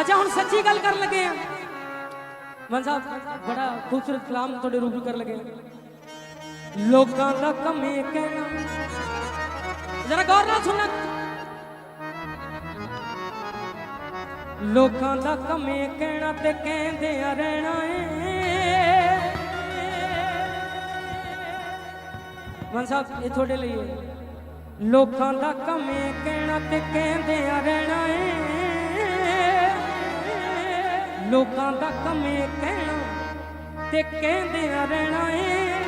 ਅੱਛਾ, ਹੁਣ ਸੱਚੀ ਗੱਲ ਕਰਨ ਲੱਗੇ ਆ। ਮਨ ਸਾਹਿਬ, ਬੜਾ ਖੂਬਸੂਰਤ ਕਲਾਮ ਤੁਹਾਡੇ ਰੂਬਰੂ ਕਰਨ ਲੱਗੇ ਲੋਕਾਂ ਦਾ ਕਮੇ ਕਹਿਣਾ। ਜਰਾ ਗੌਰ ਨਾਲ ਸੁਣਨਾ। ਲੋਕਾਂ ਦਾ ਕਮੇ ਕਹਿਣਾ ਤੇ ਕਹਿੰਦੇ ਆ ਰਹਿਣਾ ਏ। ਮਨ ਸਾਹਿਬ, ਇਹ ਤੁਹਾਡੇ ਲਈ ਹੈ। ਲੋਕਾਂ ਦਾ ਕਮੇ ਕਹਿਣਾ ਤੇ ਕਹਿੰਦੇ ਆ ਰਹਿਣਾ ਏ। ਲੋਕਾਂ ਦਾ ਕਮੇ ਕਹਿਣਾ ਤੇ ਕਹਿੰਦੇ ਆ ਰਹਿਣਾ ਏ।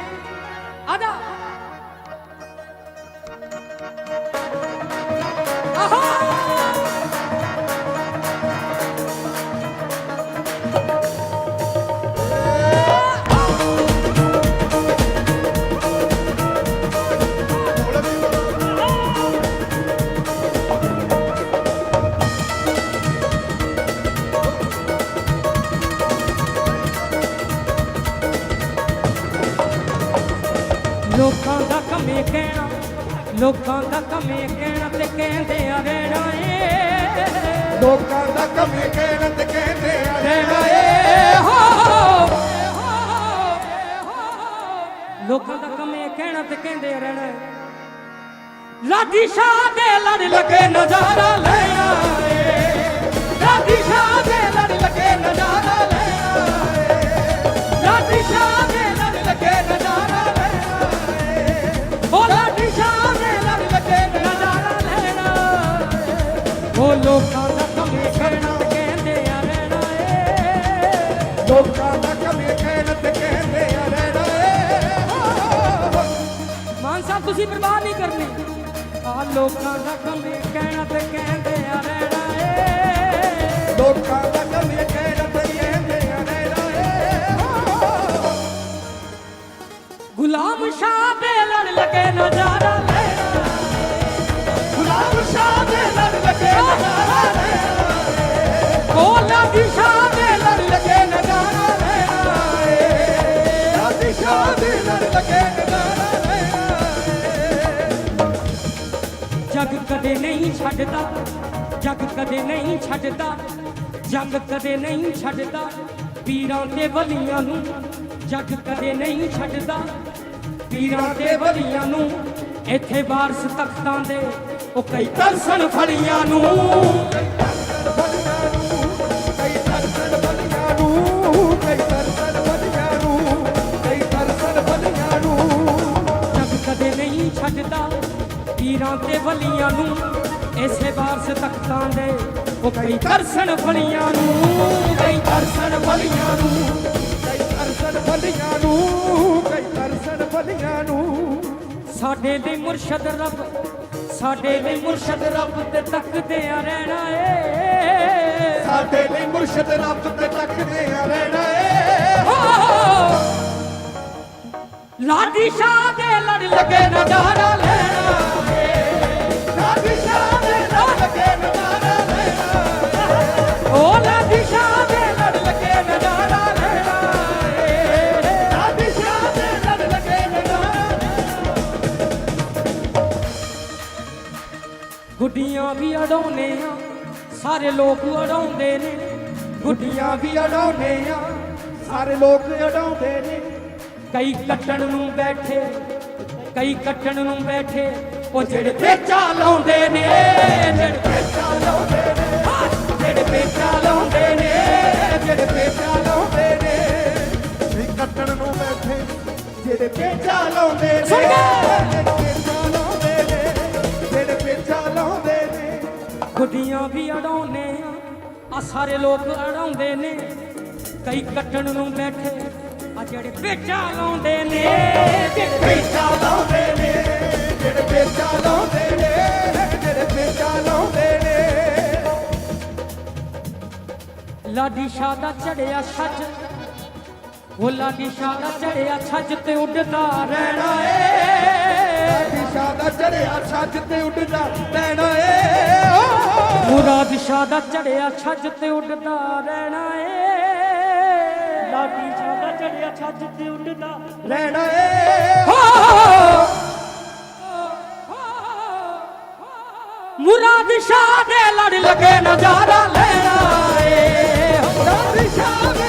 ਆਦਾ ਲੋਕਾਂ ਕਹਿਣਾ ਲੋਕਾਂ ਦਾ ਕਮੇ ਕਹਿਣਾ ਤੇ ਕਹਿੰਦੇ ਆ ਰਹਿਣਾ ਏ। ਲੋਕਾਂ ਦਾ ਕਮੇ ਕਹਿਣ ਤੇ ਕਹਿੰਦੇ ਆ ਰਹਿਣਾ ਏ। ਹੋ ਲੋਕਾਂ ਦਾ ਕਮੇ ਕਹਿਣਾ ਤੇ ਕਹਿੰਦੇ ਆ ਲਾਡੀ ਸ਼ਾਹ ਦੇ ਲੜ ਲਗੇ ਨਜ਼ਾਰਾ ਲੈਣਾ ਏ ਲਾਡੀ ਸ਼ਾਹ ਦੇ ਲੜ ਲਗੇ ਨਜ਼ਾਰਾ ਲੋਕਾਂ ਦਾ ਕਮੇ ਕਹਿਣ ਤੇ ਕਹਿੰਦੇ ਆ ਰਹਿਣਾ ਏ। ਮਾਨ ਸਾਹਿਬ ਤੁਸੀਂ ਪਰਵਾਹ ਨਹੀਂ ਕਰਨੀ। ਆ ਲੋਕਾਂ ਦਾ ਕਮੇ ਕਹਿਣਾ ਤੇ ਕਹਿੰਦੇ ਆ ਰਹਿਣਾ ਏ। ਲੋਕਾਂ ਦਾ ਕਮੇ ਕਹਿਣ ਤੇ ਕਹਿੰਦੇ ਆ ਰਹਿਣਾ ਏ। ਗੁਲਾਮ ਸ਼ਾਹ ਦੇ ਲੜ ਲਗੇ ਨਜ਼ਾਰਾ ਕਦੇ ਨਹੀਂ ਛੱਡਦਾ। ਜਗ ਕਦੇ ਨਹੀਂ ਛੱਡਦਾ। ਜਗ ਕਦੇ ਨਹੀਂ ਛੱਡਦਾ। ਪੀਰਾਂ ਤੇ ਵਲੀਆਂ ਨੂੰ ਜਗ ਕਦੇ ਨਹੀਂ ਛੱਡਦਾ। ਪੀਰਾਂ ਤੇ ਵਲੀਆਂ ਨੂੰ ਇੱਥੇ ਵਾਰਸ ਤਖਤਾਂ ਦੇ, ਉਹ ਕਈ ਤਰਸਣ ਫਲੀਆਂ ਨੂੰ। ਪੀਰਾਂ ਤੇ ਵਲੀਆਂ ਨੂੰ ਇਸੇ ਵਾਰਸ ਤਖਤਾਂ ਦੇ ਉਹ ਕਈ ਤਰਸਣ ਫਲੀਆਂ ਨੂੰ ਕਈ ਤਰਸਣ ਫਲੀਆਂ ਨੂੰ ਕਈ ਤਰਸਣ ਬਲੀਆਂ ਨੂੰ ਕਈ ਤਰਸਣ ਬਲੀਆਂ ਨੂੰ। ਸਾਡੇ ਲਈ ਮੁਰਸ਼ਦ ਰੱਬ ਸਾਡੇ ਲਈ ਮੁਰਸ਼ਦ ਰੱਬ ਤੇ ਤੱਕਦੇ ਆ ਰਹਿਣਾ ਏ। ਸਾਡੇ ਲਈ ਮੁਰਸ਼ਿਦ ਰੱਬ ਤੇ ਤੱਕਦੇ ਆ ਰਹਿਣਾ ਏ! ਲਾਡੀ ਸ਼ਾਹ ਦੇ ਲੜ ਲਗੇ ਨਜ਼ਾਰਾ ਲੈਣਾ ਗੁੱਡੀਆਂ ਵੀ ਅਡਾਉਨੇ ਆ ਸਾਰੇ ਲੋਕ ਅਡਾਉਂਦੇ ਨੇ। ਗੁੱਡੀਆਂ ਵੀ ਅਡਾਉਂਦੇ ਆ ਸਾਰੇ ਲੋਕ ਅਡਾਉਂਦੇ ਨੇ। ਕਈ ਕੱਟਣ ਨੂੰ ਬੈਠੇ, ਕਈ ਕੱਟਣ ਨੂੰ ਬੈਠੇ। ਉਹ ਜਿਹੜੇ ਪੇਚਾ ਲਾਉਂਦੇ ਨੇ ਜਿਹੜੇ ਪੇਚਾ ਲਾਉਂਦੇ ਨੇ ਜਿਹੜੇ ਪੇਚਾ ਲਾਉਂਦੇ ਨੇ ਜਿਹੜੇ ਪੇਚਾ ਲਾਉਂਦੇ ਨੇ। ਵੀ ਕੱਟਣ ਨੂੰ ਬੈਠੇ। ਜਿਹੜੇ ਪੇਚਾ ਲਾਉਂਦੇ ਨੇ? ਜਿਹੜੇ ਪੇਚਾ ਲਾਉਂਦੇ ਨੇ ਜਿਹੜੇ ਪੇਚਾ ਲਾਉਂਦੇ ਨੇ। ਗੁੱਡੀਆਂ ਵੀ ਅਡਾਉਨੇ ਆ ਸਾਰੇ ਲੋਕ ਅਡਾਉਂਦੇ ਨੇ। ਕਈ ਕੱਟਣ ਨੂੰ ਬੈਠੇ ਆ ਜਿਹੜੇ ਪੇਚਾ ਲਾਉਂਦੇ ਨੇ ਜਿਹੜੇ ਪੇਚਾ ਲਾਉਂਦੇ ਨੇ ਜਿਹੜੇ ਪੇਚਾ ਲਾਉਂਦੇ ਨੇ ਜਿਹੜੇ ਪੇਚਾ ਲਾਉਂਦੇ ਨੇ। ਲਾਡੀ ਸ਼ਾਹ ਦਾ ਚੜਿਆ ਛੱਜ ਉਹ ਲਾਡੀ ਸ਼ਾਹ ਦਾ ਚੜਿਆ ਛੱਜ ਤੇ ਉੱਡਦਾ ਰਹਿਣਾ ਏ। ਦਿਸ਼ਾ ਦਾ ਚੜਿਆ ਛੱਜ ਤੇ ਉੱਡਦਾ ਲੈਣਾ ਏ। ਮੁਰਾਦ ਸ਼ਾਹ ਦਾ ਚੜਿਆ ਛੱਜ ਤੇ ਉੱਡਦਾ ਰਹਿਣਾ ਏ। ਲਾਡੀ ਸ਼ਾਹ ਛੱਜ ਤੇ ਉੱਡਦਾ ਰਹਿਣਾ ਏ। ਮੁਰਾਦ ਸ਼ਾਹ ਦੇ ਲੜ ਲਗੇ ਨਜ਼ਾਰਾ ਲੈਣਾ ਏ। ਦੇ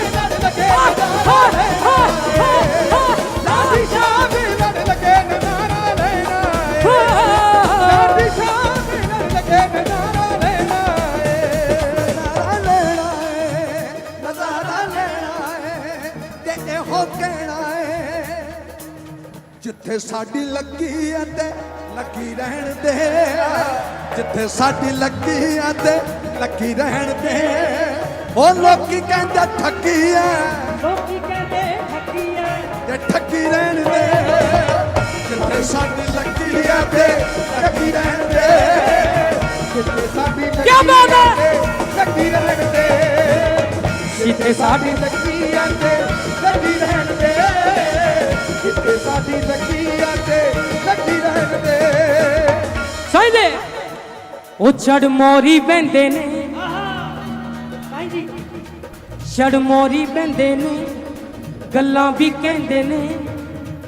ਜਿੱਥੇ ਸਾਡੀ ਲੱਗੀ ਤੇ ਲੱਗੀ ਰਹਿਣ ਦੇ। ਜਿੱਥੇ ਸਾਡੀ ਲੱਗੀ ਤੇ ਲੱਗੀ ਰਹਿਣ ਦੇ। ਉਹ ਲੋਕੀ ਕਹਿੰਦੇ ਠੱਗੀ ਐ। ਲੋਕੀ ਕਹਿੰਦੇ ਠੱਗੀ ਐ। ਤੇ ਠੱਗੀ ਰਹਿਣ ਦੇ ਜਿੱਥੇ ਸਾਡੀ ਲੱਗੀ ਤੇ ਲੱਗੀ ਰਹਿਣ ਦੇ। ਜਿੱਥੇ ਸਾਡੀ ਲੱਗੀ ਤੇ ਲੱਗੀ ਰਹਿਣ ਦੇ। ਜਿੱਥੇ ਸਾਡੀ ਲੱਗੀ ਤੇ ਲੱਗੀ ਰਹਿਣ ਦੇ। ਜਿੱਥੇ ਸਾਡੀ ਲੱਗੀ ਉਹ ਛੜ ਮੋਰੀ ਬੰਦੇ ਨੇ। ਸਾਈਂ ਛੜ ਮੋਰੀ ਬੰਦੇ ਨੇ, ਗੱਲਾਂ ਵੀ ਕਹਿੰਦੇ ਨੇ।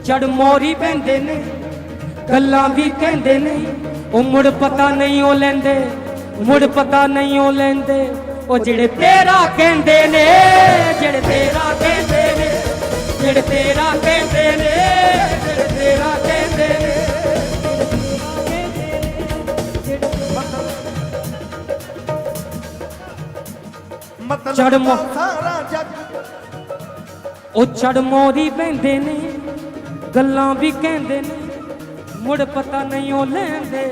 ਛੜ ਮੋਰੀ ਬੰਦੇ ਨੇ, ਗੱਲਾਂ ਵੀ ਕਹਿੰਦੇ ਨੇ। ਉਹ ਮੁੜ ਪਤਾ ਨਹੀਂ ਉਹ ਲੈਂਦੇ, ਮੁੜ ਪਤਾ ਨਹੀਂ ਉਹ ਲੈਂਦੇ। ਉਹ ਜਿਹੜੇ ਤੇਰਾ ਕਹਿੰਦੇ ਨੇ, ਜਿਹੜੇ ਤੇਰਾ ਕਹਿੰਦੇ ਨੇ, ਜਿਹੜੇ ਤੇਰਾ ਕਹਿੰਦੇ ਨੇ, ਜਿਹੜੇ ਤੇਰਾ ਚੜ ਮੋ- ਤਾਂ ਸਾਰਾ ਜੱਗ ਉਹ ਛੜ ਮੋਰੀ ਬੈੰਦੇ ਨੇ ਗੱਲਾਂ ਵੀ ਕਹਿੰਦੇ ਨੇ ਮੁੜ ਪਤਾ ਨਹੀਂ ਉਹ ਲੈਂਦੇ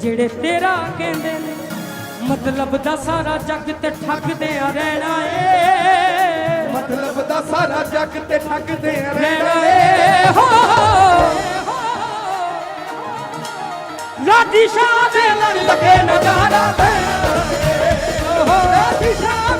ਜਿਹੜੇ ਤੇਰਾ ਕਹਿੰਦੇ ਨੇ। ਮਤਲਬ ਦਾ ਸਾਰਾ ਜੱਗ ਤੇ ਠੱਗਦੇ ਆ ਰਹਿਣਾ ਏ। ਮਤਲਬ ਦਾ ਸਾਰਾ ਜੱਗ ਤੇ ਠੱਗਦੇ ਆ ਰਹਿਣਾ ਏ। ਹੋ ਲਾਡੀ ਸ਼ਾਹ ਦੇ ਲੜ ਲਗੇ ਨਜ਼ਾਰਾ। ਲੈਣਾ ਓ ਲਾਡੀ ਸ਼ਾਹ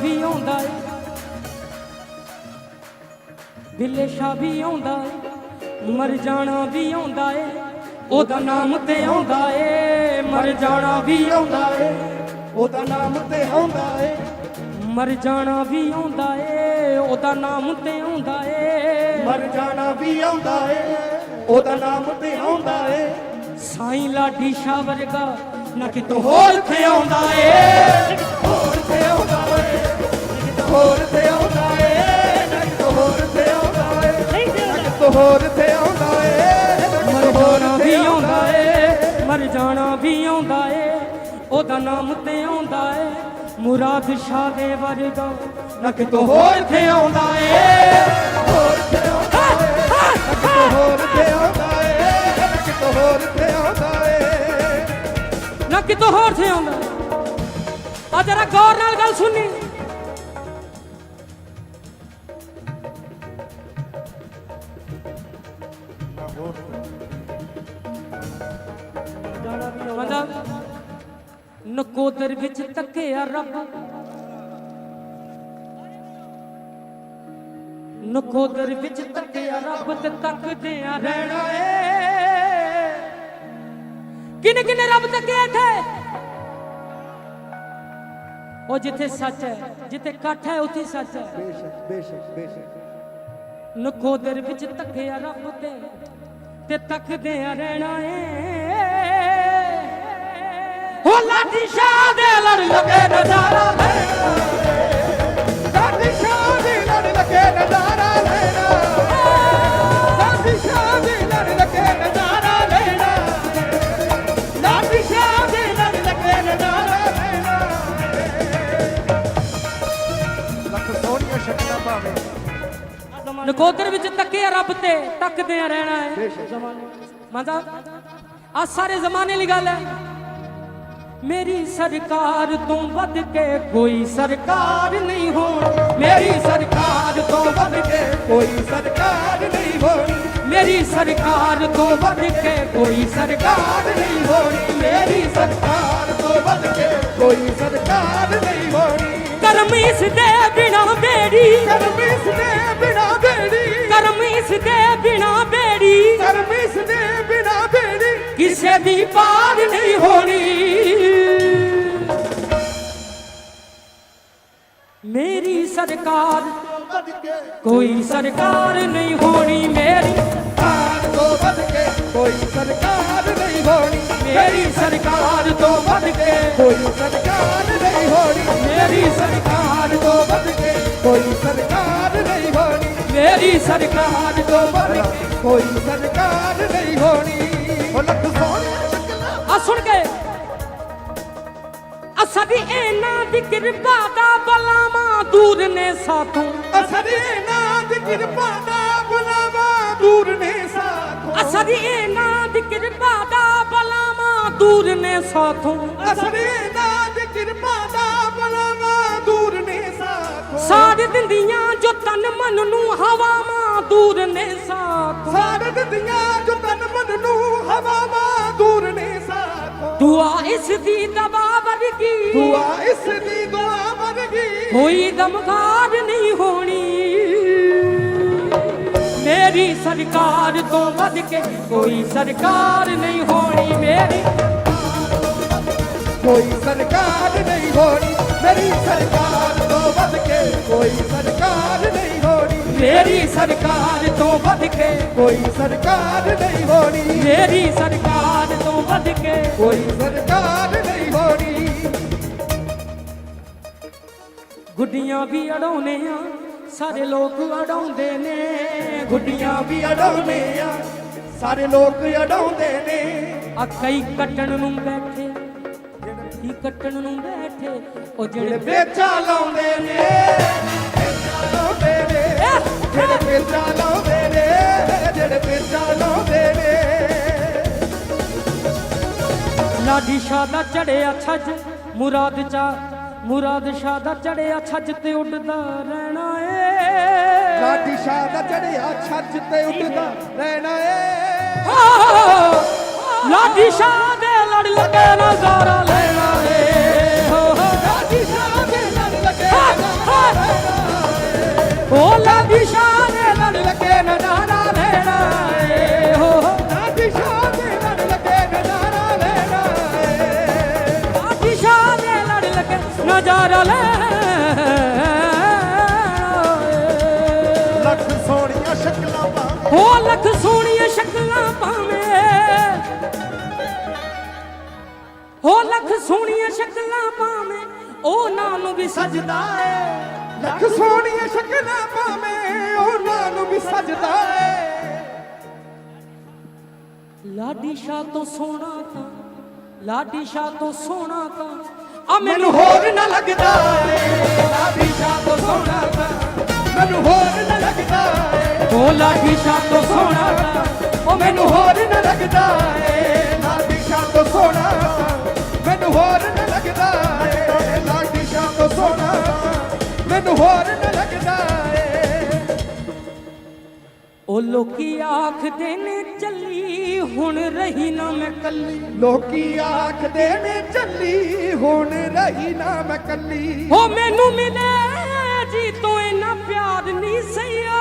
ਜਾਣਾ ਆਉਂਦਾ ਏ। ਬਿੱਲੇ ਸ਼ਾਹ ਆਉਂਦਾ ਏ, ਮਰ ਜਾਣਾ ਵੀ ਆਉਂਦਾ ਏ। ਉਹਦਾ ਨਾਮ ਤੇ ਆਉਂਦਾ ਏ, ਮਰ ਜਾਣਾ ਵੀ ਆਉਂਦਾ ਏ। ਉਹਦਾ ਨਾਮ ਤੇ ਆਉਂਦਾ ਏ, ਮਰ ਜਾਣਾ ਵੀ ਆਉਂਦਾ ਏ। ਉਹਦਾ ਨਾਮ ਤੇ ਆਉਂਦਾ ਏ, ਮਰ ਜਾਣਾ ਵੀ ਆਉਂਦਾ ਏ। ਉਹਦਾ ਨਾਮ ਤੇ ਆਉਂਦਾ ਏ। ਸਾਈਂ ਲਾਡੀ ਸ਼ਾਹ ਵਰਗਾ ਨਾ ਕਿਤੋਂ ਹੋਰ ਥੇ ਆਉਂਦਾ ਏ। ਹੋਰ ਤੇ ਆਉਂਦਾ ਏ। ਹੋਰ ਤੇ ਆਉਂਦਾ ਏ ਹੋਰ ਤੇ ਆਉਂਦਾ ਏ ਹੋਰ ਤੇ ਆਉਂਦਾ ਏ ਮਰ ਜਾਣਾ ਵੀ ਆਉਂਦਾ ਏ। ਮਰ ਜਾਣਾ ਵੀ ਆਉਂਦਾ ਏ ਉਹਦਾ ਨਾਮ ਤੇ ਆਉਂਦਾ ਏ ਮੁਰਾਦ ਸ਼ਾਹ ਦੇ ਵਰਗਾ ਨਾ ਕਿਤੋਂ ਹੋਰ ਥੇ ਆਉਂਦਾ ਏ। ਹੋਰ ਤੇ ਆਉਂਦਾ ਏ ਨੱਕ ਹੋਰ ਤੇ ਆਉਂਦਾ ਏ ਨੱਕ ਹੋਰ ਤੇ ਆਉਂਦਾ ਏ। ਨਾ ਕਿਤੋਂ ਹੋਰ ਥੇ ਆਉਂਦਾ ਆ ਜਰਾ ਗੌਰ ਨਾਲ ਗੱਲ ਸੁਣੀ ਰੱਬ। ਨਕੋਦਰ ਵਿੱਚ ਤੱਕਿਆ ਰੱਬ ਤੇ ਤੱਕਦੇ ਆ ਰਹਿਣਾ ਏ। ਕਿਨੇ ਕਿਨੇ ਰੱਬ ਤੱਕਿਆ ਇੱਥੇ? ਉਹ ਜਿੱਥੇ ਸੱਚ ਹੈ ਜਿੱਥੇ ਇਕੱਠ ਹੈ ਉੱਥੇ ਸੱਚ ਹੈ। ਬੇਸ਼ੱਕ ਬੇਸ਼ੱਕ ਬੇਸ਼ੱਕ। ਨਕੋਦਰ ਵਿੱਚ ਤੱਕਿਆ ਰੱਬ ਤੇ ਤੇ ਤੱਕਦੇ ਆ ਰਹਿਣਾ ਏ। ਹੋ ਲਾਡੀ ਸ਼ਾਹ ਦੇ ਲੜ ਲਗੇ ਨਜ਼ਾਰਾ ਲੈਣਾ ਦਾਦੀ ਸ਼ਾਹ ਦੀ ਲੜ ਲੱਗੇ ਨਜ਼ਾਰਾ ਲੈਣਾ ਦਾਦੀ ਸ਼ਾਹ ਦੀ ਲੜ ਲੱਗੇ ਨਜ਼ਾਰਾ ਲੈਣਾ ਲਾਡੀ ਸ਼ਾਹ ਦੇ ਲੜ ਲਗੇ ਨਜ਼ਾਰਾ ਲੈਣਾ ਲੱਖ ਸੋਹਣੀਆਂ ਸ਼ਕਲਾਂ ਭਾਵੇਂ। ਨਕੋਦਰ ਵਿੱਚ ਤੱਕਿਆ ਰੱਬ ਤੇ ਤੱਕਦੇ ਆ ਰਹਿਣਾ ਬੇਸ਼ੱਕ। ਮਜ਼ਾ ਆ ਸਾਰੇ ਜ਼ਮਾਨੇ ਦੀ ਗੱਲ ਹੈ। ਮੇਰੀ ਸਰਕਾਰ ਤੋਂ ਵੱਧ ਕੇ ਕੋਈ ਸਰਕਾਰ ਨਹੀਂ ਹੋਣੀ। ਮੇਰੀ ਸਰਕਾਰ ਤੋਂ ਵੱਧ ਕੇ ਕੋਈ ਸਰਕਾਰ ਨਹੀਂ ਹੋਣੀ। ਮੇਰੀ ਸਰਕਾਰ ਤੋਂ ਵੱਧ ਕੇ ਕੋਈ ਸਰਕਾਰ ਨਹੀਂ ਹੋਣੀ। ਮੇਰੀ ਸਰਕਾਰ ਤੋਂ ਵੱਧ ਕੇ ਕੋਈ ਸਰਕਾਰ ਨਹੀਂ ਹੋਣੀ। ਕਰਮ ਇਸ ਦੇ ਬਿਨਾ ਬੇੜੀ। ਕਰਮ ਇਸ ਦੇ ਬਿਨਾ ਬੇੜੀ। ਕਰਮ ਇਸ ਦੇ ਬਿਨਾ ਬੇੜੀ। ਕਰਮ ਇਸ ਦੇ ਬਿਨਾ ਬੇੜੀ। ਕਿਸੇ ਦੀ ਪਾਰ ਨਹੀਂ ਹੋਣੀ। ਮੇਰੀ ਸਰਕਾਰ। ਕੋਈ ਸਰਕਾਰ ਨਹੀਂ ਹੋਣੀ ਮੇਰੀ। ਸਰਕਾਰ ਤੋਂ ਵੱਧ ਕੇ ਕੋਈ ਸਰਕਾਰ ਨਹੀਂ ਹੋਣੀ ਮੇਰੀ। ਸਰਕਾਰ ਤੋਂ ਵੱਧ ਕੇ। ਕੋਈ ਸਰਕਾਰ ਨਹੀਂ ਹੋਣੀ ਮੇਰੀ। ਸਰਕਾਰ ਤੋਂ ਵੱਧ ਕੇ। ਕੋਈ ਸਰਕਾਰ ਨਹੀਂ ਹੋਣੀ ਮੇਰੀ ਸਰਕਾਰ ਤੋਂ ਵੱਧ ਕੇ। ਕੋਈ ਸਰਕਾਰ ਨਹੀਂ ਹੋਣੀ। ਉਹ ਲੱਖ ਸੋਹਣਾ ਆ ਸੁਣ ਕੇ। ਆ ਸਾਡੀ ਇਹਨਾਂ ਦੀ ਕਿਰਪਾ ਬਲਾਵਾਂ ਦੂਰ ਨੇ ਸਾਥੋਂ। ਅਸਰੀ ਨਾ ਦੀ ਕਿਰਪਾ ਦਾ ਬੁਲਾਵਾ ਦੂਰ ਨੇ ਸਾਥੋਂ। ਅਸਾਂ ਦੀ ਇਹਨਾਂ ਦੀ ਕਿਰਪਾ ਦਾ ਬਲਾਵਾਂ ਦੂਰ ਨੇ ਸਾਥੋਂ। ਅਸਰੀ ਨਾ ਦੀ ਕਿਰਪਾ ਦਾ ਬੁਲਾਵਾ ਦੂਰ ਨੇ ਸਾਥੋਂ। ਸਾੜ ਦਿੰਦੀਆਂ ਜੋ ਤਨ ਮਨ ਨੂੰ ਹਵਾਵਾਂ ਦੂਰ ਨੇ ਸਾਥੋਂ। ਸਾੜ ਦਿੰਦੀਆਂ ਜੋ ਤਨ ਮਨ ਨੂੰ ਹਵਾਵਾਂ ਦੂਰ ਨੇ ਸਾਥੋਂ। ਦੁਆ ਇਸ ਦੀ ਦਵਾ ਵਰਗੀ। ਦੁਆ ਇਸ ਦੀ ਦੁਆ ਕੋਈ ਦਮਕਾਰ ਨਹੀਂ ਹੋਣੀ। ਮੇਰੀ ਸਰਕਾਰ ਤੋਂ ਵੱਧ ਕੇ ਕੋਈ ਸਰਕਾਰ ਨਹੀਂ ਹੋਣੀ ਮੇਰੀ। ਕੋਈ ਸਰਕਾਰ ਨਹੀਂ ਹੋਣੀ, ਮੇਰੀ ਸਰਕਾਰ ਤੋਂ ਵੱਧ ਕੇ ਕੋਈ ਸਰਕਾਰ ਨਹੀਂ ਹੋਣੀ। ਮੇਰੀ ਸਰਕਾਰ ਤੋਂ ਵੱਧ ਕੇ ਕੋਈ ਸਰਕਾਰ ਨਹੀਂ ਹੋਣੀ। ਮੇਰੀ ਸਰਕਾਰ ਤੋਂ ਵੱਧ ਕੇ ਕੋਈ ਸਰਕਾਰ ਨਹੀਂ ਹੋਣੀ। ਗੁੱਡੀਆਂ ਵੀ ਅੜਾਉਨੇ ਆ ਸਾਰੇ ਲੋਕ ਅੜਾਉਂਦੇ ਨੇ। ਗੁੱਡੀਆਂ ਵੀ ਅਡਾਉਂਦੇ ਆ ਸਾਰੇ ਲੋਕ ਅਡਾਉਂਦੇ ਨੇ। ਕਈ ਕੱਟਣ ਨੂੰ ਬੈਠੇ ਕੀ ਕੱਟਣ ਨੂੰ ਬੈਠੇ ਉਹ ਜਿਹੜੇ ਵੇਚਾ ਲਾਉਂਦੇ ਨੇ। ਵੇਚਾ ਲਾਉਂਦੇ ਨੇ ਜਿਹੜੇ ਵੇਚਾ ਲਾਉਂਦੇ ਨੇ ਜਿਹੜੇ ਵੇਚਾ ਲਾਉਂਦੇ ਨੇ। ਲਾਡੀ ਸ਼ਾਹ ਦਾ ਚੜਿਆ ਛੱਜ ਮੁਰਾਦ ਚਾ ਮੁਰਾਦ ਸ਼ਾਹ ਦਾ ਚੜਿਆ ਛੱਜ ਤੇ ਉੱਡਦਾ ਰਹਿਣਾ ਏ। ਲਾਡੀ ਸ਼ਾਹ ਦਾ ਚੜਿਆ ਛੱਜ ਤੇ ਉੱਡਦਾ ਰਹਿਣਾ ਏ। ਲਾਡੀ ਸ਼ਾਹ ਦੇ ਲੜ ਲਗੇ ਨਜ਼ਾਰਾ ਲੈਣਾ ਏ। ਨਾਂ ਨੂੰ ਵੀ ਸਜਦਾ ਏ। ਲੱਖ ਸੋਹਣੀਆਂ ਸ਼ਕਲਾਂ ਪਾਵੇਂ ਉਹਨਾਂ ਨੂੰ ਵੀ ਸਜਦਾ ਏ। ਲਾਡੀ ਸ਼ਾਹ ਤੋਂ ਸੋਹਣਾ ਤਾਂ ਲਾਡੀ ਸ਼ਾਹ ਤੋਂ ਸੋਹਣਾ ਤਾਂ ਆ ਮੈਨੂੰ ਹੋਰ ਨਾ ਲੱਗਦਾ ਏ। ਲਾਡੀ ਸ਼ਾਹ ਤੋਂ ਸੋਹਣਾ ਤਾਂ ਮੈਨੂੰ ਹੋਰ ਨਾ ਲੱਗਦਾ ਏ। ਉਹ ਲਾਡੀ ਸ਼ਾਹ ਤੋਂ ਸੋਹਣਾ ਤਾਂ ਉਹ ਮੈਨੂੰ ਹੋਰ ਨਾ ਲੱਗਦਾ ਏ। ਲਾਡੀ ਸ਼ਾਹ ਤੋਂ ਸੋਹਣਾ ਤਾਂ ਮੈਨੂੰ ਹੋਰ ਨਾ ਲੱਗਦਾ ਏ। ਤੋਂ ਸੋਹਣਾ ਤਾਂ ਮੈਨੂੰ ਹੋਰ ਨਾ ਲੱਗਦਾ ਏ। ਉਹ ਲੋਕੀ ਆਖਦੇ ਨੇ ਚੱਲੀ ਹੁਣ ਰਹੀ ਨਾ ਮੈਂ ਕੱਲੀ। ਲੋਕੀ ਆਖਦੇ ਨੇ ਚੱਲੀ ਹੁਣ ਰਹੀ ਨਾ ਮੈਂ ਕੱਲੀ। ਉਹ ਮੈਨੂੰ ਮਿਲੇ ਜੀ ਤੋਂ ਇੰਨਾ ਪਿਆਰ ਨਹੀਂ ਸਈਆ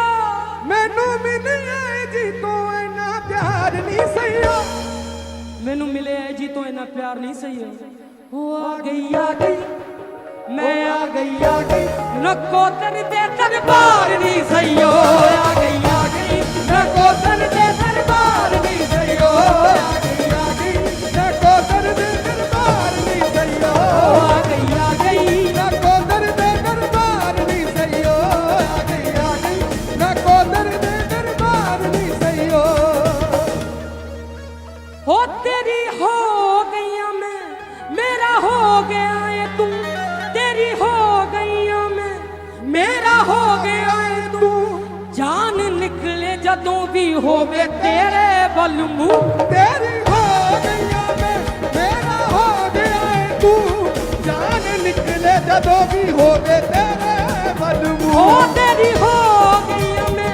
ਮੈਨੂੰ ਮਿਲਿਆ ਜੀ ਤੋਂ ਇੰਨਾ ਪਿਆਰ ਨਹੀਂ ਸਈਆ ਮੈਨੂੰ ਮਿਲੇ ਜੀ ਤੋਂ ਇੰਨਾ ਪਿਆਰ ਨਹੀਂ ਸਈਆ ਉਹ ਆ ਗਈ ਆ ਗਈ। ਮੈਂ ਆ ਗਈ ਆ ਗਈ ਨਕੋ ਤਨ ਦੇ ਦਰਬਾਰ ਨਹੀਂ ਸਈਓ ਆ ਗਈ ਵੀ ਤੇਰੇ ਵੱਲ ਮੂੰਹ ਤੇਰੀ ਹੋ ਗਈਆਂ ਮੈਂ ਮੇਰਾ ਹੋ ਗਿਆ ਏ ਤੂੰ। ਜਾਨ ਨਿਕਲੇ ਜਦੋਂ ਵੀ ਹੋਵੇ ਤੇਰੇ ਵੱਲ ਹੋ ਤੇਰੀ ਹੋ ਗਈਆਂ ਮੈਂ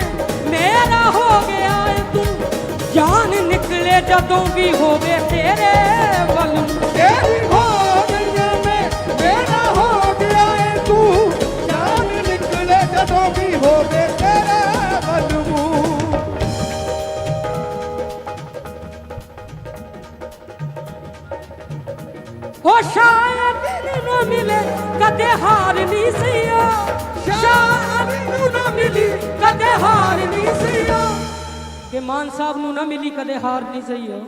ਮੇਰਾ ਹੋ ਗਿਆ ਏ ਤੂੰ। ਜਾਨ ਨਿਕਲੇ ਜਦੋਂ ਵੀ ਹੋਵੇ ਤੇਰੇ ਵੱਲ ਮੂੰਹ ਤੇਰੀ ਹੋ ਗਈਆਂ ਮੈਂ ਮੇਰਾ ਹੋ ਗਿਆ ਏ ਤੂੰ। ਜਾਨ ਨਿਕਲੇ ਜਦੋਂ ਵੀ ਹੋਵੇ ਮਿਲੀ ਕਦੇ ਹਾਰ ਨਹੀਂ ਮਾਨ ਸਾਹਿਬ ਨੂੰ ਨਾ ਮਿਲੀ, ਕਦੇ ਹਾਰ ਨਹੀਂ ਸਹੀ ਹੋ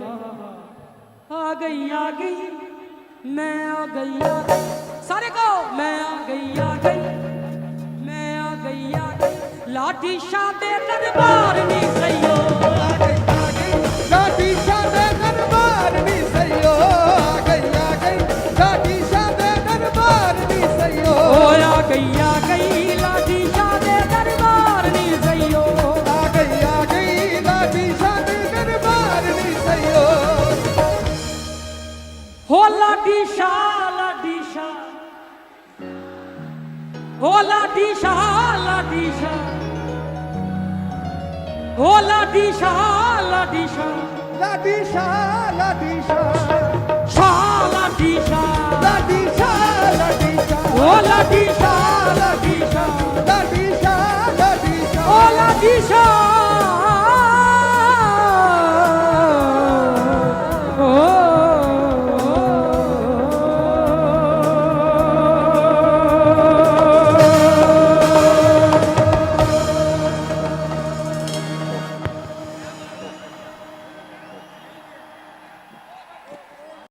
ਆ ਗਈ ਆ ਗਈ, ਮੈਂ ਆ ਗਈ ਆ ਗਈ। ਸਾਰੇ ਕਹੋ, ਮੈਂ ਆ ਗਈ ਆ ਗਈ, ਮੈਂ ਆ ਗਈ ਆ ਗਈ। ਲਾਠੀ ਸ਼ਾਹ ਦੇ ਦਰਬਾਰ ਨਹੀਂ ਸਹੀ ਹੋ লাডিশা লাডিশা লাডিশা লাডিশা শা লাডিশা লাডিশা লাডিশা ও লাডিশা লাডিশা লাডিশা লাডিশা ও লাডিশা